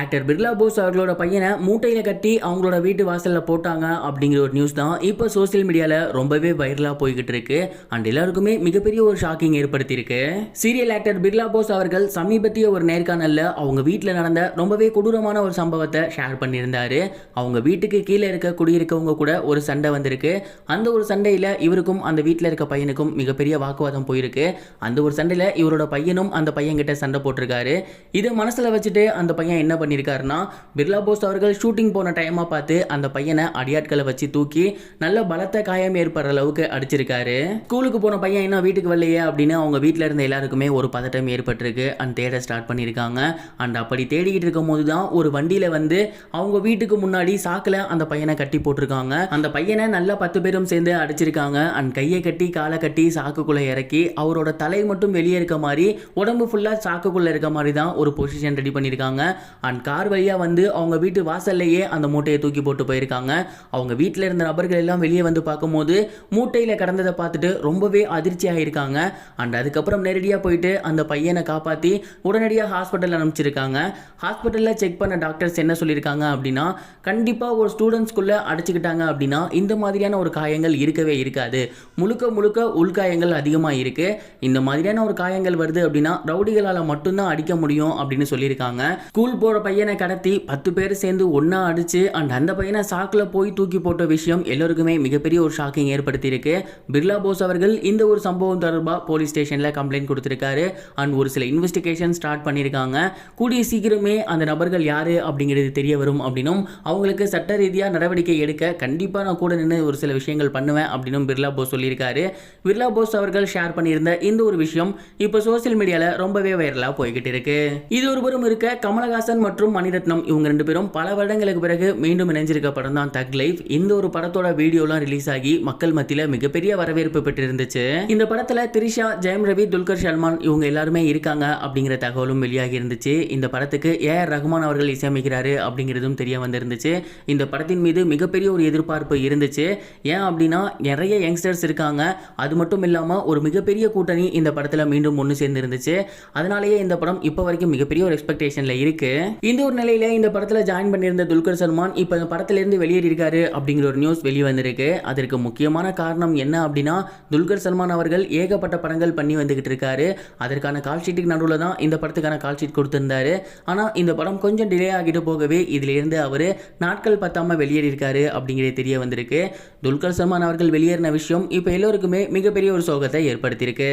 Actor Birla Bose அவர்களோட பையனை மூட்டையில் கட்டி அவங்களோட வீட்டு வாசலில் போட்டாங்க அப்படிங்கிற ஒரு நியூஸ் தான் இப்போ சோஷியல் மீடியாவில் ரொம்பவே வைரலாக போய்கிட்டு இருக்கு. அண்ட் எல்லாருக்குமே மிகப்பெரிய ஒரு ஷாக்கிங் ஏற்படுத்தியிருக்கு. சீரியல் ஆக்டர் பிர்லா போஸ் அவர்கள் சமீபத்திய ஒரு நேர்காணலில் அவங்க வீட்டில் நடந்த ரொம்பவே கொடூரமான ஒரு சம்பவத்தை ஷேர் பண்ணியிருந்தாரு. அவங்க வீட்டுக்கு கீழே இருக்க குடியிருக்கவங்க கூட ஒரு சண்டை வந்திருக்கு. அந்த ஒரு சண்டையில் இவருக்கும் அந்த வீட்டில் இருக்க பையனுக்கும் மிகப்பெரிய வாக்குவாதம் போயிருக்கு. அந்த ஒரு சண்டையில் இவரோட பையனும் அந்த பையன்கிட்ட சண்டை போட்டிருக்காரு. இதை மனசில் வச்சுட்டு அந்த பையன் என்ன பண்ணியிருக்காருன்னா பிர்லா போஸ் அவர்கள் ஷூட்டிங் போன டைமாக பார்த்து அந்த பையனை அடியாட்களை வச்சு தூக்கி நல்ல பலத்த காயம் ஏற்படுற அளவுக்கு அடிச்சிருக்காரு. ஸ்கூலுக்கு போன பையன் என்ன வீட்டுக்கு வரலையே அப்படின்னு அவங்க வீட்டில் இருந்த எல்லாருக்குமே ஒரு பதட்டம் ஏற்பட்டிருக்கு. அண்ட் தேட ஸ்டார்ட் பண்ணியிருக்காங்க அண்ட் அப்படி தேடிக்கிட்டு இருக்கும் போது தான் ஒரு வண்டியில் வந்து அவங்க வீட்டுக்கு முன்னாடி சாக்கில் அந்த பையனை கட்டி போட்டிருக்காங்க. அந்த பையனை நல்லா பத்து பேரும் சேர்ந்து அடிச்சிருக்காங்க. அண்ட் கையை கட்டி காலை கட்டி சாக்குக்குள்ளே இறக்கி அவரோட தலை மட்டும் வெளியே இருக்க மாதிரி உடம்பு ஃபுல்லாக சாக்குக்குள்ளே இருக்க மாதிரி தான் ஒரு பொசிஷன் ரெடி பண்ணியிருக்காங்க அண்ட் கார் வழியாக வந்து அவங்க வீட்டு வாசல்லையே அந்த மூட்டையை தூக்கி போட்டு போயிருக்காங்க. அவங்க வீட்டில் இருந்த நபர்கள் எல்லாம் வெளியே வந்து பார்க்கும்போது மூட்டையில் கடந்ததை பார்த்துட்டு ரொம்பவே அதிர்ச்சி ஆகியிருக்காங்க அண்ட் அதுக்கப்புறம் நேரடியாக போயிட்டு அந்த பையனை காப்பாற்றி உடனடியாக ஹாஸ்பிட்டல் அனுப்பிச்சிருக்காங்க. ஹாஸ்பிட்டலில் செக் பண்ண டாக்டர்ஸ் என்ன சொல்லியிருக்காங்க அப்படின்னா கண்டிப்பாக ஒரு ஸ்டூடெண்ட்ஸ்குள்ளே அடிச்சுக்கிட்டாங்க அப்படின்னா இந்த மாதிரியான ஒரு காயங்கள் இருக்கவே இருக்காது. முழுக்க முழுக்க உள்காயங்கள் அதிகமாக இருக்குது இந்த மாதிரியான ஒரு காயங்கள் வருது அப்படின்னா ரவுடிகளால் மட்டும்தான் அடிக்க முடியும் அப்படின்னு சொல்லியிருக்காங்க. ஸ்கூல் போகிற பையனை கடத்தி பத்து பேர் சேர்ந்து ஒன்றா அடித்து அண்ட் அந்த பையனை சாக்கில் போய் தூக்கி போட்ட விஷயம் எல்லோருக்குமே மிகப்பெரிய ஒரு ஷாக்கிங் ஏற்படுத்தியிருக்கு. பிர்லா போஸ் அவர்கள் இந்த ஒரு சம்பவம் தொடர்பாக போலீஸ் ஸ்டேஷனில் கம்ப்ளைண்ட் கொடுத்துருக்காரு. அண்ட் ஒரு சில இன்வெஸ்டிகேஷன் ஸ்டார்ட் பண்ணியிருக்காங்க. கூடிய சீக்கிரமே அந்த நபர்கள் யார் அப்படிங்கிறது தெரிய வரும் அப்படின்னும் அவங்களுக்கு சட்ட ரீதியாக நடவடிக்கை எடுக்க கண்டிப்பாக நான் கூட நின்று ஒரு சில விஷயங்கள் பண்ணுவேன் அப்படின்னும் பிர்லா போஸ் சொல்லியிருக்காரு. பிர்லா போஸ் அவர்கள் ஷேர் பண்ணியிருந்த இந்த ஒரு விஷயம் இப்போ சோஷியல் மீடியாவில் ரொம்பவே வைரலாக போய்கிட்டு இருக்கு. இது ஒருபுறம் இருக்க கமலஹாசன் மற்றும் மற்றும் மணிரத்னம் இவங்க ரெண்டு பேரும் பல வருடங்களுக்கு பிறகு மீண்டும் இணைஞ்சிருக்க படம் தான் தக் லைஃப் இந்த ஒரு படத்தோட வீடியோலாம் ரிலீஸ் ஆகி மக்கள் மத்தியில் மிகப்பெரிய வரவேற்பு பெற்றிருந்துச்சு. இந்த படத்தில் திரிஷா ஜெயம் ரவி துல்கர் சல்மான் இவங்க எல்லாருமே இருக்காங்க அப்படிங்கிற தகவலும் வெளியாகி இருந்துச்சு. இந்த படத்துக்கு ஏ ஆர் ரஹ்மான் அவர்கள் இசையமைக்கிறாரு அப்படிங்கிறதும் தெரிய வந்திருந்துச்சு. இந்த படத்தின் மீது மிகப்பெரிய ஒரு எதிர்பார்ப்பு இருந்துச்சு. ஏன் அப்படின்னா நிறைய யங்ஸ்டர்ஸ் இருக்காங்க. அது மட்டும் இல்லாமல் ஒரு மிகப்பெரிய கூட்டணி இந்த படத்தில் மீண்டும் ஒன்று சேர்ந்து இருந்துச்சு அதனாலேயே இந்த படம் இப்போ வரைக்கும் மிகப்பெரிய ஒரு எக்ஸ்பெக்டேஷனில் இருக்கு. இந்த ஒரு நிலையில இந்த படத்தில் ஜாயின் பண்ணியிருந்த துல்கர் சல்மான் இப்போ இந்த படத்திலிருந்து வெளியேறியிருக்காரு அப்படிங்கிற ஒரு நியூஸ் வெளியே வந்திருக்கு அதற்கு முக்கியமான காரணம் என்ன அப்படின்னா துல்கர் சல்மான் அவர்கள் ஏகப்பட்ட படங்கள் பண்ணி வந்துகிட்டு இருக்காரு. அதற்கான கால் ஷீட்டுக்கு நடுவில் தான் இந்த படத்துக்கான கால் ஷீட் கொடுத்திருந்தாரு. ஆனால் இந்த படம் கொஞ்சம் டிலே ஆகிட்டு போகவே இதிலிருந்து அவர் நாட்கள் பத்தாம வெளியேறியிருக்காரு அப்படிங்கிறது தெரிய வந்திருக்கு. துல்கர் சல்மான் அவர்கள் வெளியேறின விஷயம் இப்போ எல்லோருக்குமே மிகப்பெரிய ஒரு சோகத்தை ஏற்படுத்தியிருக்கு.